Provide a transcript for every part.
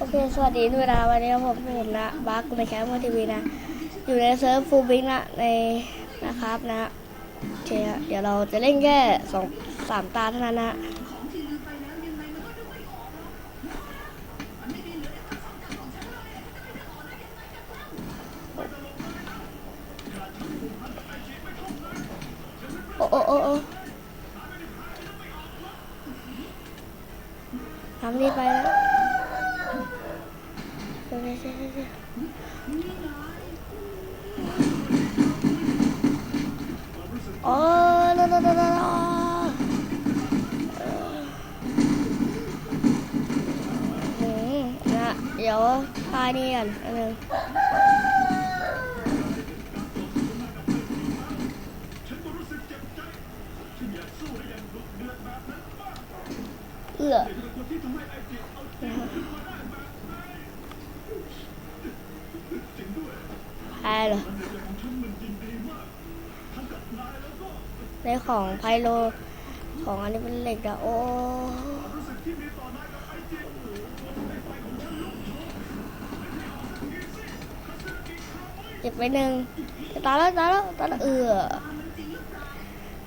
โอเค สวัสดีด้วยนะวันนี้ผมผมนะบักในแคมป์ทีวีนะ อยู่ในเซิร์ฟฟูบิงนะในนะครับนะโอเคเดี๋ยวเราจะเล่นแค่สองสามตาเท่านั้นนะโอ้โอ้โอ้ทำรีไปแล้วเดี๋ยวเดี๋ยวเดี๋ยวเดี๋ยว โอ้โนโนโนโนเออนะเดี๋ยวพานี่ก่อนอันหนึงเอื้อ แพ้เหรอในของไพโลของอันนี้เป็นเหล็กอะโอ้เจ็บไปหนึ่งตายแล้วตายแล้วตายแล้วเอือ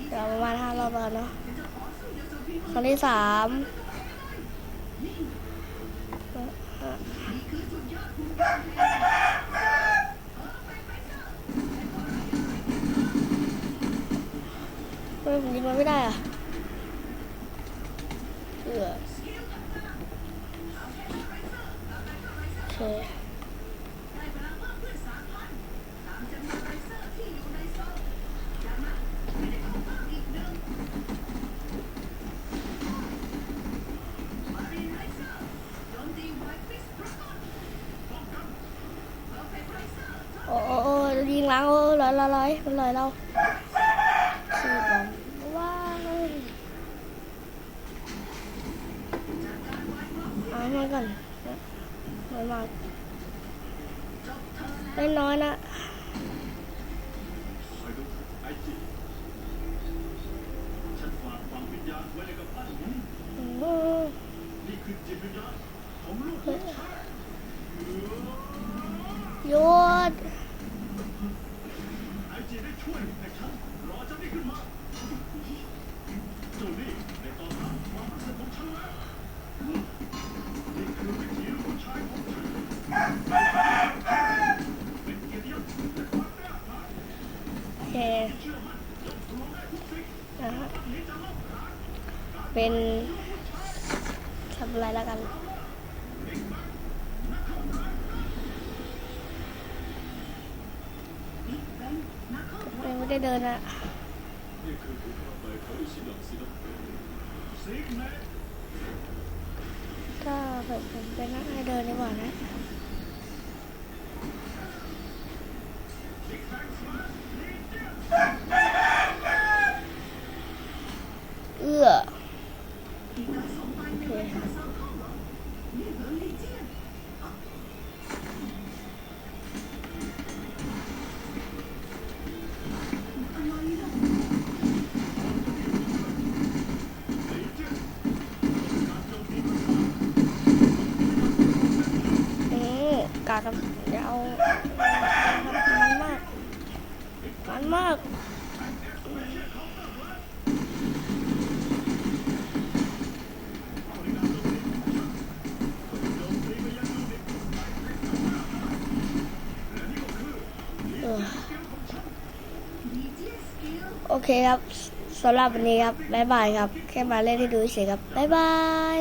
เดี๋ยวประมาณห้ารอบแล้วเนาะครั้งที่สามเฮ้ยผมยิงมันไม่ได้อะเอือโอเคโอ้โอ้ยิงหล้างโอ้ลอยลอยลอยมันลอยเรา ขี่บอมว้าวเอามาก่อนน้อยมากเล่นน้อยนะอืมหยุด เป็นทำอะไรแล้วกันยังไม่ได้เดินอะก็แบบผมไปนั่งให้เดินดีกว่านะ โอเคอืมกาครับเดี๋ยวเอามันมาก มันมาก โอเคครับสำหรับวันนี้ครับ บ๊ายบายครับ แค่มาเล่นให้ดูเฉยครับ บ๊ายบาย